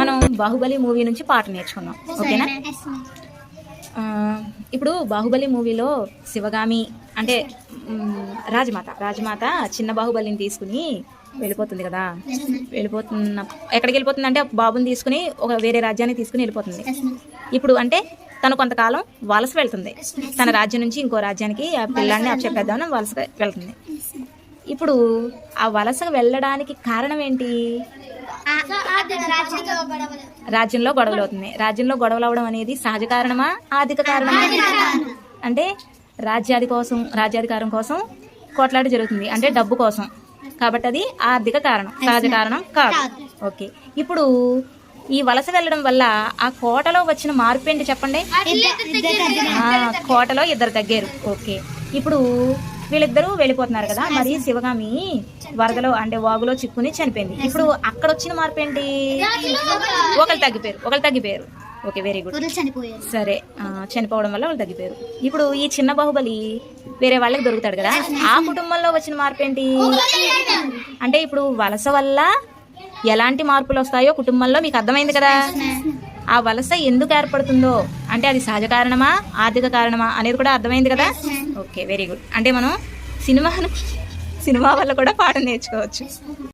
మనం బాహుబలి మూవీ నుంచి పాట నేర్చుకుందాం. ఓకేనా? ఇప్పుడు బాహుబలి మూవీలో శివగామి అంటే రాజమాత రాజమాత చిన్న బాహుబలిని తీసుకుని వెళ్ళిపోతుంది కదా. వెళ్ళిపోతున్న ఎక్కడికి వెళ్ళిపోతుంది అంటే బాబుని తీసుకుని ఒక వేరే రాజ్యానికి తీసుకుని వెళ్ళిపోతుంది. ఇప్పుడు అంటే తను కొంతకాలం వలస వెళ్తుంది. తన రాజ్యం నుంచి ఇంకో రాజ్యానికి ఆ పిల్లాన్ని అప్పచెప్పేద్దామని వలస వెళ్తుంది. ఇప్పుడు ఆ వలస వెళ్ళడానికి కారణం ఏంటి? రాజ్యంలో గొడవలు. అవుతుంది. రాజ్యంలో గొడవలు అవడం అనేది సహజ కారణమా? ఆర్థిక కారణమా? అంటే రాజ్యాది కోసం రాజ్యాధికారం కోసం కొట్లాట జరుగుతుంది. అంటే డబ్బు కోసం. కాబట్టి అది ఆర్థిక కారణం. సహజ కారణం కాదు. ఓకే. ఇప్పుడు ఈ వలస వెళ్ళడం వల్ల ఆ కోటలో వచ్చిన మార్పు ఏంటి చెప్పండి? కోటలో ఇద్దరు తగ్గారు. ఓకే. ఇప్పుడు వీళ్ళిద్దరూ వెళ్ళిపోతున్నారు కదా. మరి శివగామి వరదలో అంటే వాగులో చిక్కుని చనిపోయింది. ఇప్పుడు అక్కడ వచ్చిన మార్పు ఏంటి ఒకరు తగ్గిపోయారు. ఒకరు తగ్గిపోయారు. ఓకే వెరీ గుడ్ చనిపోయారు. సరే చనిపోవడం వల్ల వాళ్ళు తగ్గిపోయారు. ఇప్పుడు ఈ చిన్న బాహుబలి వేరే వాళ్ళకి దొరుకుతాడు కదా. ఆ కుటుంబంలో వచ్చిన మార్పు ఏంటి అంటే ఇప్పుడు వలస వల్ల ఎలాంటి మార్పులు వస్తాయో కుటుంబంలో మీకు అర్థమైంది కదా. ఆ వలస ఎందుకు ఏర్పడుతుందో అంటే అది సహజ కారణమా? ఆర్థిక కారణమా? అనేది కూడా అర్థమైంది కదా? ఓకే వెరీ గుడ్ అంటే మనం సినిమాను సినిమా వల్ల కూడా పాఠం నేర్చుకోవచ్చు.